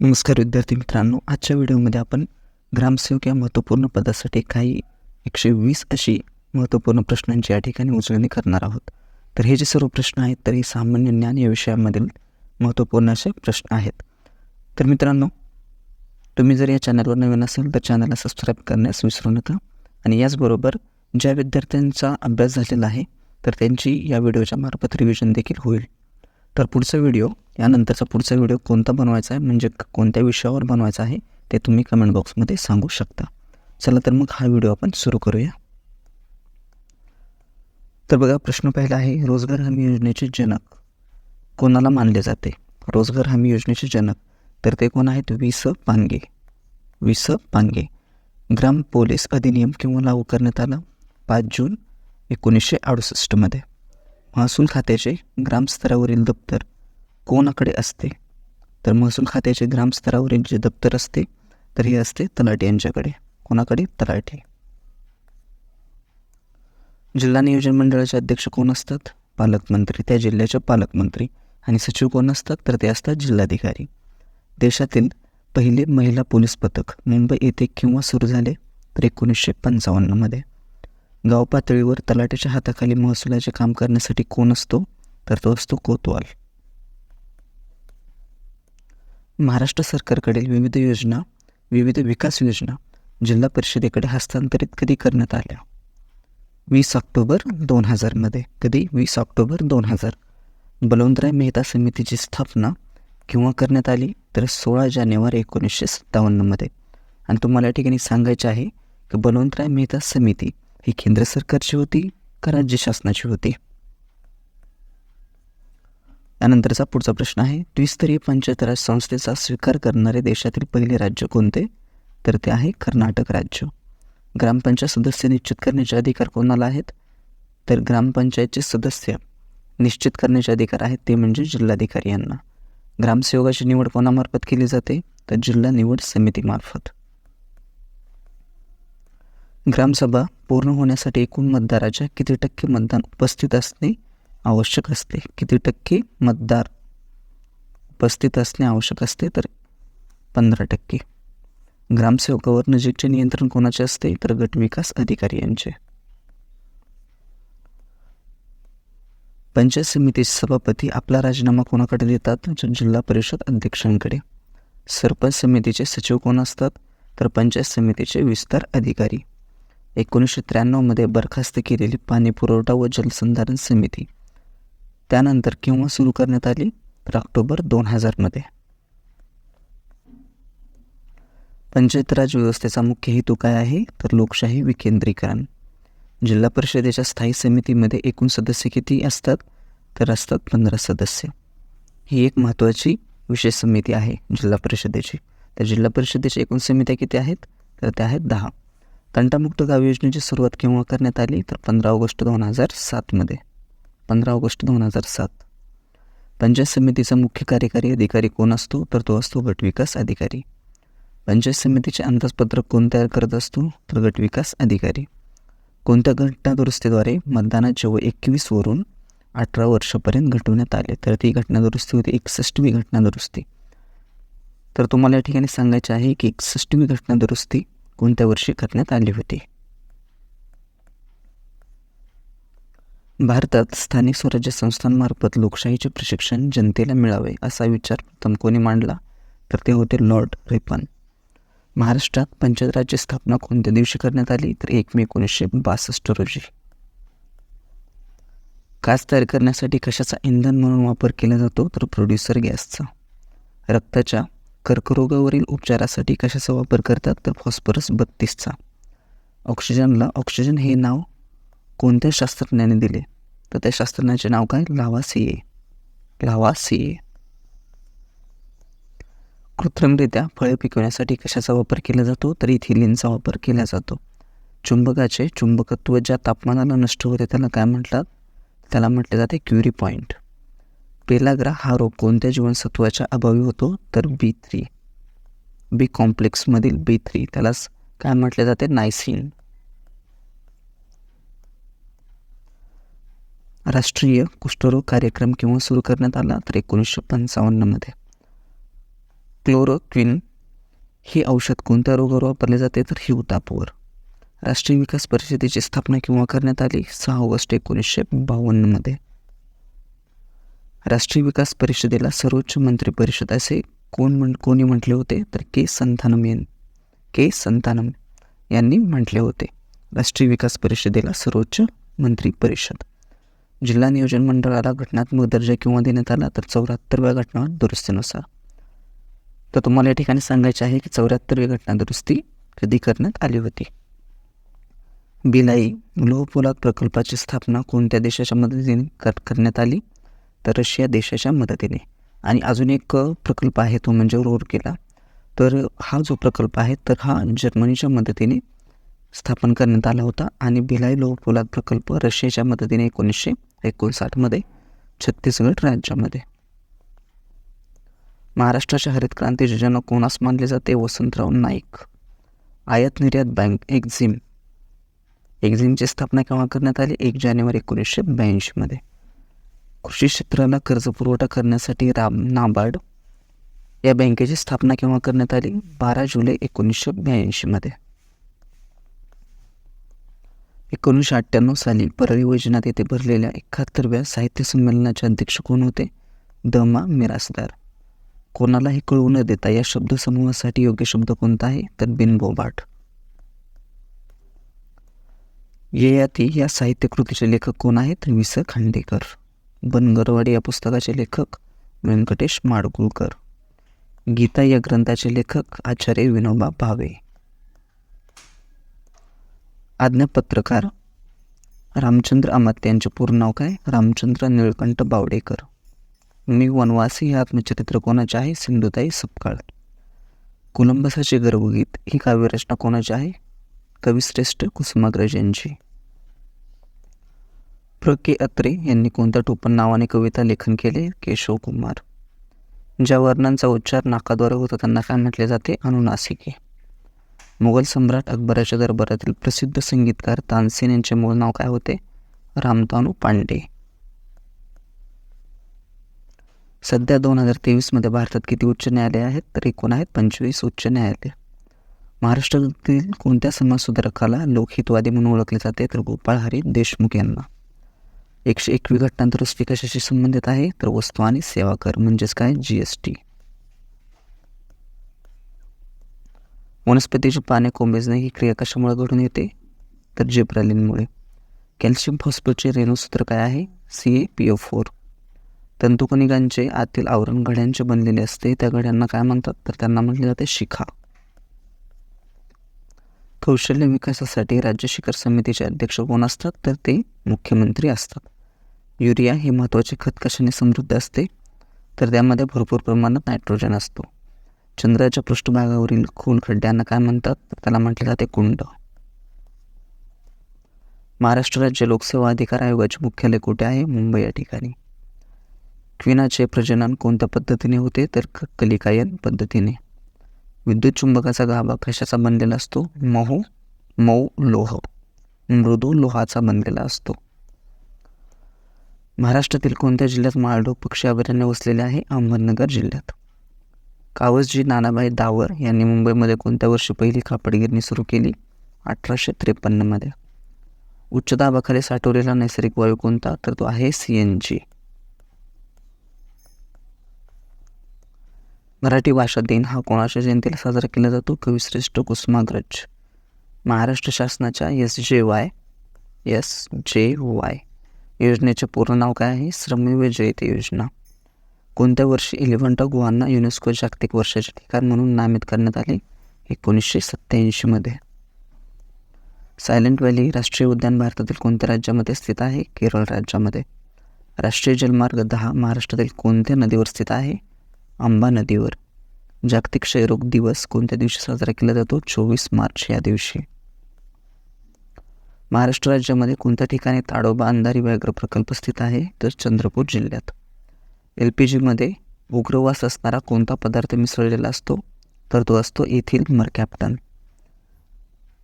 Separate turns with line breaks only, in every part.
नमस्कार विद्यार्थी मित्रांनो आजच्या व्हिडिओमध्ये आपण ग्रामसेवक या महत्त्वपूर्ण पदासाठी काही एकशे वीस अशी महत्त्वपूर्ण प्रश्नांची या ठिकाणी उजळणी करणार आहोत. तर हे जे सर्व प्रश्न आहेत तर हे सामान्य ज्ञान या विषयामधील महत्त्वपूर्ण असे प्रश्न आहेत. तर मित्रांनो तुम्ही जर या चॅनलवर नवीन असेल तर चॅनलला सबस्क्राईब करण्यास विसरू नका. आणि याचबरोबर ज्या विद्यार्थ्यांचा अभ्यास झालेला आहे तर त्यांची या व्हिडिओच्या मार्फत रिव्हिजन देखील होईल. तर पुढचा व्हिडिओ यानंतरचा पुढचा व्हिडिओ कोणता बनवायचा आहे म्हणजे कोणत्या विषयावर बनवायचा आहे ते तुम्ही कमेंट बॉक्समध्ये सांगू शकता. चला तर मग हा व्हिडिओ आपण सुरू करूया. तर बघा प्रश्न पहिला आहे रोजगार हमी योजनेचे जनक कोणाला मानले जाते? रोजगार हमी योजनेचे जनक तर ते कोण आहेत? वि स पानगे. वि स पानगे. ग्राम पोलीस अधिनियम किंवा लागू करण्यात आला पाच जून एकोणीसशे अडुसष्टमध्ये. महसूल खात्याचे ग्रामस्तरावरील दप्तर कोणाकडे असते? तर महसूल खात्याचे ग्रामस्तरावरील जे दप्तर असते तर हे असते तलाठी यांच्याकडे. कोणाकडे? तलाठी. जिल्हा नियोजन मंडळाचे अध्यक्ष कोण असतात? पालकमंत्री. त्या जिल्ह्याचे पालकमंत्री आणि सचिव कोण असतात? तर ते असतात जिल्हाधिकारी. देशातील पहिले महिला पोलीस पथक मुंबई येथे किंवा सुरू झाले तर एकोणीसशे पंचावन्नमध्ये गाव पातळीवर तलाठ्याच्या हाताखाली महसुलाचे काम करण्यासाठी कोण असतो? तर तो असतो कोतवाल. महाराष्ट्र सरकारकडील विविध योजना विविध विकास योजना जिल्हा परिषदेकडे हस्तांतरित कधी करण्यात आल्या? वीस ऑक्टोबर दोन हजारमध्ये कधी? वीस ऑक्टोबर दोन हजार बलवंतराय मेहता समितीची स्थापना किंवा करण्यात आली? तर सोळा जानेवारी एकोणीसशे सत्तावन्नमध्ये आणि तुम्हाला या ठिकाणी सांगायचे आहे की बलवंतराय मेहता समिती ही केंद्र सरकारची होती का राज्य शासनाची होती? त्यानंतरचा पुढचा प्रश्न आहे द्विस्तरीय पंचायत राज संस्थेचा स्वीकार करणारे देशातील पहिले राज्य कोणते? तर ते आहे कर्नाटक राज्य. ग्रामपंचायत सदस्य निश्चित करण्याचे अधिकार कोणाला आहेत? तर ग्रामपंचायतचे सदस्य निश्चित करण्याचे अधिकार आहेत ते म्हणजे जिल्हाधिकारी यांना. ग्रामसेवकाची निवड कोणामार्फत केली जाते? तर जिल्हा निवड समितीमार्फत. ग्रामसभा पूर्ण होण्यासाठी एकूण मतदाराच्या किती टक्के मतदान उपस्थित असणे आवश्यक असते. किती टक्के मतदार उपस्थित असणे आवश्यक असते तर पंधरा टक्के. ग्रामसेवकावर नजीकचे नियंत्रण कोणाचे असते? तर गट विकास अधिकारी यांचे. पंचायत समितीचे सभापती आपला राजीनामा कोणाकडे देतात? जिल्हा परिषद अध्यक्षांकडे. सरपंच समितीचे सचिव कोण असतात? तर पंचायत समितीचे विस्तार अधिकारी. एकोणीसशे त्र्याण्णवमध्ये बरखास्त केलेली पाणी पुरवठा व जलसंधारण समिती. त्यानंतर केव्हा सुरू करण्यात आली? तर ऑक्टोबर दोन हजारमध्ये पंचायत राज व्यवस्थेचा मुख्य हेतू काय आहे? तर लोकशाही विकेंद्रीकरण. जिल्हा परिषदेच्या स्थायी समितीमध्ये एकूण सदस्य किती असतात? तर असतात पंधरा सदस्य. ही एक महत्त्वाची विशेष समिती आहे जिल्हा परिषदेची. तर जिल्हा परिषदेच्या एकूण समित्या किती आहेत? तर त्या आहेत दहा. तंटामुक्त गाव योजनेची सुरुवात केव्हा करण्यात आली? तर पंधरा ऑगस्ट दोन हजार सातमध्ये पंधरा ऑगस्ट दोन हजार सात. पंचायत समितीचा मुख्य कार्यकारी अधिकारी कोण असतो तर तो असतो गटविकास अधिकारी. पंचायत समितीचे अंदाजपत्रक कोण तयार करत असतो तर गटविकास अधिकारी. कोणत्या घटनादुरुस्तीद्वारे मतदानाचे व एकवीसवरून अठरा वर्षापर्यंत घटवण्यात आले तर ती घटनादुरुस्ती होती एकसष्टवी घटनादुरुस्ती तर तुम्हाला या ठिकाणी सांगायचे आहे की एकसष्टवी घटनादुरुस्ती कोणत्या वर्षी करण्यात आली होती? भारतात स्थानिक स्वराज्य संस्थांमार्फत लोकशाहीचे प्रशिक्षण जनतेला मिळावे असा विचार प्रथम कोणी मांडला? तर ते होते लॉर्ड रिपन. महाराष्ट्रात पंचायत राज्य स्थापना कोणत्या दिवशी करण्यात आली? तर एक मे एकोणीसशे बासष्ट रोजी. काच तयार करण्यासाठी कशाचा इंधन म्हणून वापर केला जातो? तर प्रोड्युसर गॅसचा. रक्ताच्या कर्करोगावरील उपचारासाठी कशाचा वापर करतात? तर फॉस्फरस बत्तीसचा. ऑक्सिजनला ऑक्सिजन हे नाव कोणत्या शास्त्रज्ञाने दिले? तर त्या शास्त्रज्ञाचे नाव काय? लावा सी ए लावा सी ए कृत्रिमरित्या फळे पिकवण्यासाठी कशाचा वापर केला जातो? तर इथिलिनचा वापर केला जातो. चुंबकाचे चुंबकत्व ज्या तापमानाला नष्ट होते त्याला काय म्हणतात त्याला म्हटले जाते क्युरी पॉईंट पेलाग्रा हा रोग कोणत्या जीवनसत्वाच्या अभावी होतो? तर बी थ्री. बी कॉम्प्लेक्समधील बी थ्री. त्यालाच काय म्हटले जाते? नायसिन. राष्ट्रीय कुष्ठरोग कार्यक्रम केव्हा सुरू करण्यात आला तर एकोणीसशे पंचावन्नमध्ये. क्लोरोक्विन हे औषध कोणत्या रोगावर वापरले जाते तर हिवतापवर राष्ट्रीय विकास परिषदेची स्थापना केव्हा करण्यात आली सहा ऑगस्ट एकोणीसशे बावन्नमध्ये. राष्ट्रीय विकास परिषदेला सर्वोच्च मंत्री परिषद असे कोण म्हण कोणी म्हटले होते? तर के. संतानम यां के. संतानम यांनी म्हटले होते. राष्ट्रीय विकास परिषदेला सर्वोच्च मंत्री परिषद. जिल्हा नियोजन मंडळाला घटनात्मक दर्जा किंवा देण्यात आला तर चौऱ्याहत्तरव्या घटना दुरुस्तीनुसार. तर तुम्हाला या ठिकाणी सांगायचे आहे की चौऱ्याहत्तरवी घटना दुरुस्ती कधी करण्यात आली होती? बिलाई लोहपोलाद प्रकल्पाची स्थापना कोणत्या देशाच्या मदतीने कर करण्यात आली? तर रशिया देशाच्या मदतीने. आणि अजून एक प्रकल्प आहे तो म्हणजे रोरकेला. तर हा जो प्रकल्प आहे तर हा जर्मनीच्या मदतीने स्थापन करण्यात आला होता. आणि भिलाई लोहपोलाद प्रकल्प रशियाच्या मदतीने एकोणीसशे एकोणसाठमध्ये छत्तीसगड राज्यामध्ये. महाराष्ट्राच्या हरित क्रांतीचे जनक कोणास मानले जाते? वसंतराव नाईक. आयात निर्यात बँक एक्झिम. एक्झिमची स्थापना केव्हा करण्यात आली? एक जानेवारी एकोणीसशे ब्याऐंशीमध्ये. कृषी क्षेत्राला कर्जपुरवठा करण्यासाठी राम नाबार्ड या बँकेची स्थापना केव्हा करण्यात आली? बारा जुलै एकोणीसशे ब्याऐंशीमध्ये. एकोणीसशे अठ्ठ्याण्णव साली परळी वैजनाथ येथे भरलेल्या एकाहत्तरव्या साहित्य संमेलनाचे अध्यक्ष कोण होते? दमा मिरासदार. कोणालाही कळवू न देता या शब्दसमूहासाठी योग्य शब्द कोणता आहे? तर बिनबोबाट ययाती या साहित्य कृतीचे लेखक कोण आहेत? वि स खांडेकर. बनगरवाडी या पुस्तकाचे लेखक व्यंकटेश माडगुळकर. गीता या ग्रंथाचे लेखक आचार्य विनोबा भावे. आज्ञापत्रकार रामचंद्र अमात्य यांचे पूर्ण नाव काय? रामचंद्र निळकंठ बावडेकर. मी वनवासी हे आत्मचरित्र कोणाचे आहे? सिंधुताई सपकाळ. कोलंबसाचे गर्भगीत ही काव्यरचना कोणाची आहे? कविश्रेष्ठ कुसुमाग्रज यांची. प्र. के. अत्रे यांनी कोणत्या टोपण नावाने कविता लेखन केले? केशव कुमार. ज्या वर्णांचा उच्चार नाकाद्वारे होता त्यांना काय म्हटले जाते? अनुनासिके. मुघल सम्राट अकबराच्या दरबारातील प्रसिद्ध संगीतकार तानसेन यांचे मूळ नाव काय होते? रामतानू पांडे. सध्या दोन हजार तेवीसमध्ये भारतात किती उच्च न्यायालय आहेत? तर एकूण आहेत पंचवीस उच्च न्यायालय. महाराष्ट्रातील कोणत्या समाजसुधारकाला लोकहितवादी म्हणून ओळखले जाते? तर गोपाळ हरी देशमुख यांना. एकशे एकवी घटना दुरुस्ती कशाशी संबंधित आहे. तर वस्तू आणि सेवा कर म्हणजेच काय? G S T. वनस्पतीची पाने कोंबेजणे ही क्रिया कशामुळे घडून येते? तर जिब्रालिनमुळे. कॅल्शियम फॉस्फेटचे रेणूसूत्र काय आहे? C A P O four तंतुकोनिकांचे आतील आवरण घड्यांचे बनलेले असते त्या घड्यांना काय म्हणतात? तर त्यांना म्हटले जाते शिखा. कौशल्य विकासासाठी राज्य शिखर समितीचे अध्यक्ष कोण असतात? तर ते मुख्यमंत्री असतात. युरिया हे महत्त्वाचे खत कशाने समृद्ध असते? तर त्यामध्ये भरपूर प्रमाणात नायट्रोजन असतो. चंद्राच्या पृष्ठभागावरील खोल खड्ड्यांना काय म्हणतात? तर त्याला म्हटले जाते कुंड. महाराष्ट्र राज्य लोकसेवा अधिकार आयोगाचे मुख्यालय कुठे आहे मुंबई या ठिकाणी. क्विनाचे प्रजनन कोणत्या पद्धतीने होते? तर कलिकायन पद्धतीने. विद्युत चुंबकाचा गाभा कशाचा बनलेला असतो? मऊ मऊ लोह. मृदू लोहाचा बनलेला असतो. महाराष्ट्रातील कोणत्या जिल्ह्यात माळढोक पक्षी अभयारण्य वसलेले आहे? अहमदनगर जिल्ह्यात. कावसजी नानाबाई दावर यांनी मुंबईमध्ये कोणत्या वर्षी पहिली कापडगिरणी सुरू केली? अठराशे त्रेपन्नमध्ये. उच्च दाबाखाली साठवलेला नैसर्गिक वायू कोणता? तर तो आहे सी एन जी. मराठी भाषा दिन हा कोणाच्या जयंतीला साजरा केला जातो? कविश्रेष्ठ कुसुमाग्रज. महाराष्ट्र शासनाच्या एस जे वाय एस जे वाय योजनेचे पूर्ण नाव काय आहे? श्रमविव योजना. कोणत्या वर्षी एलिव्हंटा गुहांना युनेस्को जागतिक वर्षाचे ठिकाण म्हणून नामित करण्यात आले एकोणीसशे सत्त्याऐंशीमध्ये सायलेंट व्हॅली राष्ट्रीय उद्यान भारतातील कोणत्या राज्यामध्ये स्थित आहे? केरळ राज्यामध्ये. राष्ट्रीय जलमार्ग दहा महाराष्ट्रातील कोणत्या नदीवर स्थित आहे? आंबा नदीवर. जागतिक क्षयरोग दिवस कोणत्या दिवशी साजरा केला जातो? चोवीस मार्च या दिवशी. महाराष्ट्र राज्यामध्ये कोणत्या ठिकाणी ताडोबा अंधारी व्याघ्र प्रकल्प स्थित आहे? तर चंद्रपूर जिल्ह्यात. एल पी जीमध्ये उग्रवास असणारा कोणता पदार्थ मिसळलेला असतो? तर तो असतो येथील मरकॅप्टन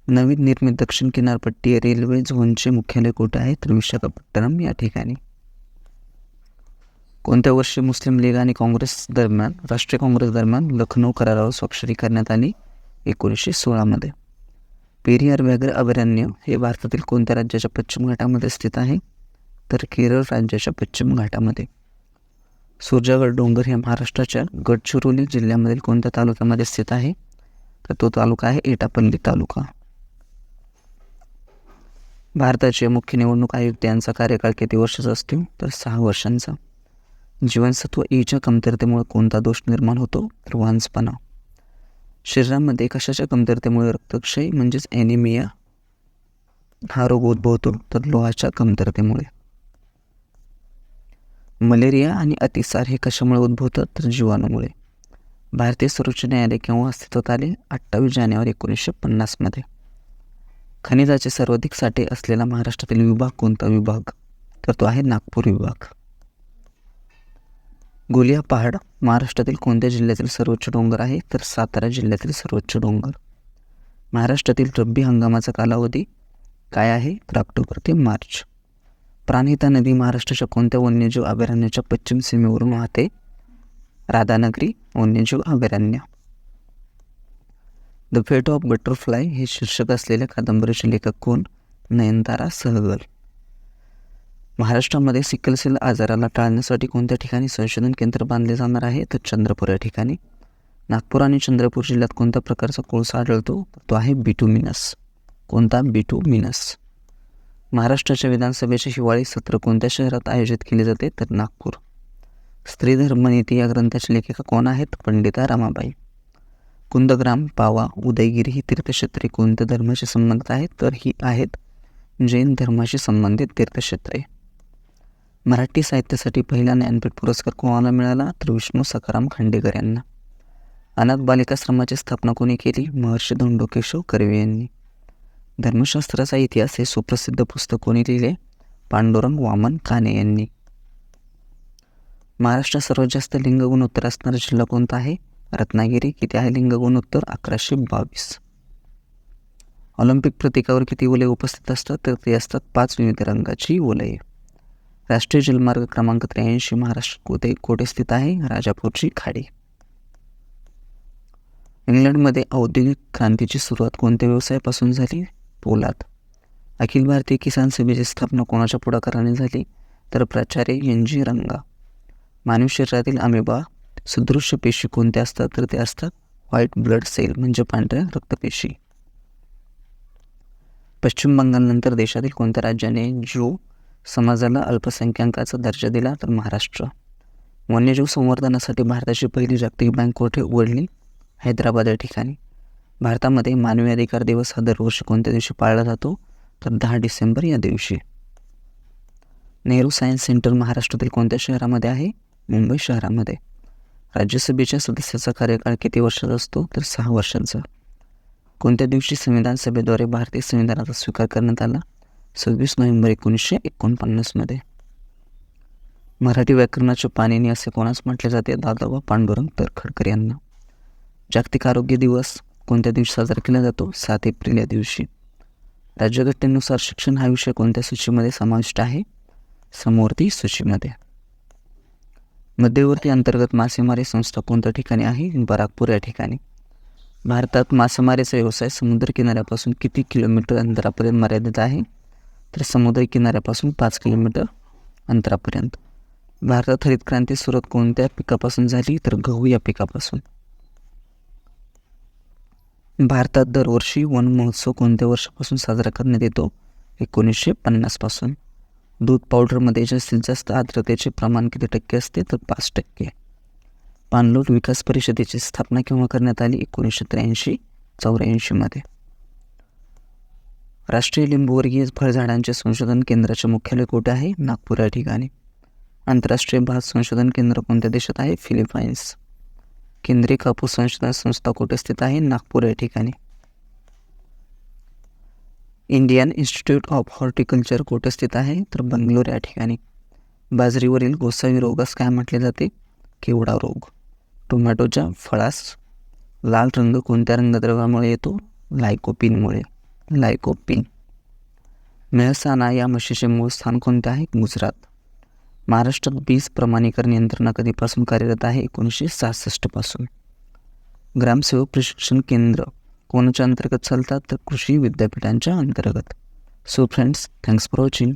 नवीन निर्मित दक्षिण किनारपट्टी रेल्वे झोनचे मुख्यालय कुठे आहे? तर विशाखापट्टणम या ठिकाणी. कोणत्या वर्षी मुस्लिम लीग आणि काँग्रेस दरम्यान राष्ट्रीय काँग्रेस दरम्यान लखनौ करारावर स्वाक्षरी करण्यात आली? एकोणीसशे सोळामध्ये. पेरियार व्याघ्र अभयारण्य हे भारतातील कोणत्या राज्याच्या पश्चिम घाटामध्ये स्थित आहे? तर केरळ राज्याच्या पश्चिम घाटामध्ये. सुरजागड डोंगर हे महाराष्ट्राच्या गडचिरोली जिल्ह्यामधील कोणत्या तालुक्यामध्ये स्थित आहे? तर तो तालुका आहे एटापल्ली तालुका. भारताचे मुख्य निवडणूक आयुक्त यांचा कार्यकाळ किती वर्षाचा असतो तर सहा वर्षांचा. जीवनसत्व ईच्या कमतरतेमुळे कोणता दोष निर्माण होतो? तर वांसपणा शरीरामध्ये कशाच्या कमतरतेमुळे रक्तक्षय म्हणजेच ॲनिमिया हा रोग उद्भवतो? तर लोहाच्या कमतरतेमुळे. मलेरिया आणि अतिसार हे कशामुळे उद्भवतं? तर जीवाणूमुळे. भारतीय सर्वोच्च न्यायालय केव्हा अस्तित्वात आले? अठ्ठावीस जानेवारी एकोणीसशे पन्नासमध्ये खनिजाचे सर्वाधिक साठे असलेला महाराष्ट्रातील विभाग कोणता विभाग? तर तो आहे नागपूर विभाग. गोलिया पहाड महाराष्ट्रातील कोणत्या जिल्ह्यातील सर्वोच्च डोंगर आहे? तर सातारा जिल्ह्यातील सर्वोच्च डोंगर. महाराष्ट्रातील रब्बी हंगामाचा कालावधी काय आहे? तर ऑक्टोबर ते मार्च. प्राणहिता नदी महाराष्ट्राच्या कोणत्या वन्यजीव अभयारण्याच्या पश्चिम सीमेवरून वाहते? राधानगरी वन्यजीव अभयारण्य. द फेट ऑफ बटरफ्लाय हे शीर्षक असलेल्या कादंबरीचे लेखक कोण? नयनतारा सहगल. महाराष्ट्रामध्ये सिकलसेल आजाराला टाळण्यासाठी कोणत्या ठिकाणी संशोधन केंद्र बांधले जाणार आहे? तर चंद्रपूर या ठिकाणी. नागपूर आणि चंद्रपूर जिल्ह्यात कोणत्या प्रकारचा कोळसा आढळतो? तो आहे बिटुमिनस. कोणता? बिटुमिनस. महाराष्ट्राच्या विधानसभेचे हिवाळी सत्र कोणत्या शहरात आयोजित केले जाते? तर नागपूर. स्त्री धर्मनीती या ग्रंथाची लेखिका कोण आहेत? पंडिता रमाबाई. कुंदग्राम पावा उदयगिरी ही तीर्थक्षेत्रे कोणत्या धर्माशी संबंधित आहेत? तर ही आहेत जैन धर्माशी संबंधित तीर्थक्षेत्रे. मराठी साहित्यासाठी पहिला ज्ञानपीठ पुरस्कार कोणाला मिळाला? तर विष्णू सखाराम खांडेकर यांना. अनाथ बालिकाश्रमाची स्थापना कोणी केली? महर्षी धोंडोकेशव कर्वे यांनी. धर्मशास्त्राचा इतिहास हे सुप्रसिद्ध पुस्तक कोणी लिहिले? पांडुरंग वामन काने यांनी. महाराष्ट्रात सर्वात जास्त लिंगगुण उत्तर असणारा जिल्हा कोणता आहे? रत्नागिरी. किती आहे लिंगगुणोत्तर अकराशे बावीस. ऑलिम्पिक प्रतीकावर किती वलय उपस्थित असतात? तर ते असतात पाच विविध रंगाची वलये राष्ट्रीय जलमार्ग क्रमांक त्र्याऐंशी महाराष्ट्र कोठे कोठे स्थित आहे? राजापूरची खाडी. इंग्लंडमध्ये औद्योगिक क्रांतीची सुरुवात कोणत्या व्यवसायापासून झाली? पोलाद अखिल भारतीय किसान सभेची स्थापना कोणाच्या पुढाकाराने झाली? तर प्राचार्य एन जी रंगा. मानव शरीरातील अमेबा सदृश्य पेशी कोणत्या असतात? तर ते असतात व्हाईट ब्लड सेल म्हणजे पांढऱ्या रक्तपेशी. पश्चिम बंगालनंतर देशातील कोणत्या राज्याने जो समाजाला अल्पसंख्याकाचा दर्जा दिला? तर महाराष्ट्र. वन्यजीव संवर्धनासाठी भारताची पहिली जागतिक बँक कोठे उघडली? हैदराबाद या ठिकाणी. भारतामध्ये मानवी अधिकार दिवस हा दरवर्षी कोणत्या दिवशी पाळला जातो? तर दहा डिसेंबर या दिवशी. नेहरू सायन्स सेंटर महाराष्ट्रातील कोणत्या शहरामध्ये आहे? मुंबई शहरामध्ये. राज्यसभेच्या सदस्याचा कार्यकाळ किती वर्षाचा असतो? तर सहा वर्षांचा. कोणत्या दिवशी संविधान सभेद्वारे भारतीय संविधानाचा स्वीकार करण्यात आला? सव्वीस नोव्हेंबर एकोणीसशे एकोणपन्नासमध्ये मराठी व्याकरणाचे पाणिनी असे कोणास म्हटले जाते? दादाबा पांडुरंग तरखडकर यांना. जागतिक आरोग्य दिवस. कोणत्या दिवशी साजरा केला जातो? सात एप्रिल या दिवशी. राज्यघटनेनुसार शिक्षण हा विषय कोणत्या सूचीमध्ये समाविष्ट आहे? समवर्ती सूचीमध्ये. मध्यवर्ती अंतर्गत मासेमारी संस्था कोणत्या ठिकाणी आहे? बराकपूर या ठिकाणी. भारतात मासेमारीचा व्यवसाय समुद्र किनाऱ्यापासून किती किलोमीटर अंतरापर्यंत मर्यादित आहे? तर समुद्र किनाऱ्यापासून पाच किलोमीटर अंतरापर्यंत. भारतात हरित क्रांती सुरुवात कोणत्या पिकापासून झाली? तर गहू या पिकापासून. भारतात दरवर्षी वन महोत्सव कोणत्या वर्षापासून साजरा करण्यात येतो? एकोणीसशे पन्नासपासून दूध पावडरमध्ये जास्तीत जास्त आर्द्रतेचे प्रमाण किती टक्के असते? तर पाच टक्के. पाणलोट विकास परिषदेची स्थापना केव्हा करण्यात आली? एकोणीसशे त्र्याऐंशी चौऱ्याऐंशीमध्ये राष्ट्रीय लिंबूवर्गीय फळझाडांचे संशोधन केंद्राचे मुख्यालय कुठे आहे? नागपूर या ठिकाणी. आंतरराष्ट्रीय भात संशोधन केंद्र कोणत्या देशात आहे? फिलिपाईन्स. केंद्रीय कापूस संशोधन संस्था कुठे स्थित आहे नागपूर या ठिकाणी. इंडियन इन्स्टिट्यूट ऑफ हॉर्टिकल्चर कुठे स्थित आहे तर बंगलोर या ठिकाणी. बाजरीवरील गोसावी रोगास काय म्हटले जाते? केवडा रोग. टोमॅटोच्या फळास लाल रंग कोणत्या रंगद्रव्यामुळे येतो? लायकोपिनमुळे. लायकोपिन. मेहसाना या म्हशीचे मूळ स्थान कोणते आहे? गुजरात. महाराष्ट्रात बीज प्रमाणीकरण यंत्रणा कधीपासून कार्यरत आहे? एकोणीसशे सहासष्टपासून ग्रामसेवक प्रशिक्षण केंद्र कोणाच्या अंतर्गत चालतात? तर कृषी विद्यापीठांच्या अंतर्गत. So friends thanks for watching